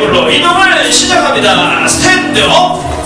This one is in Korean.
테이블로 이동을 시작합니다. 스탠드업.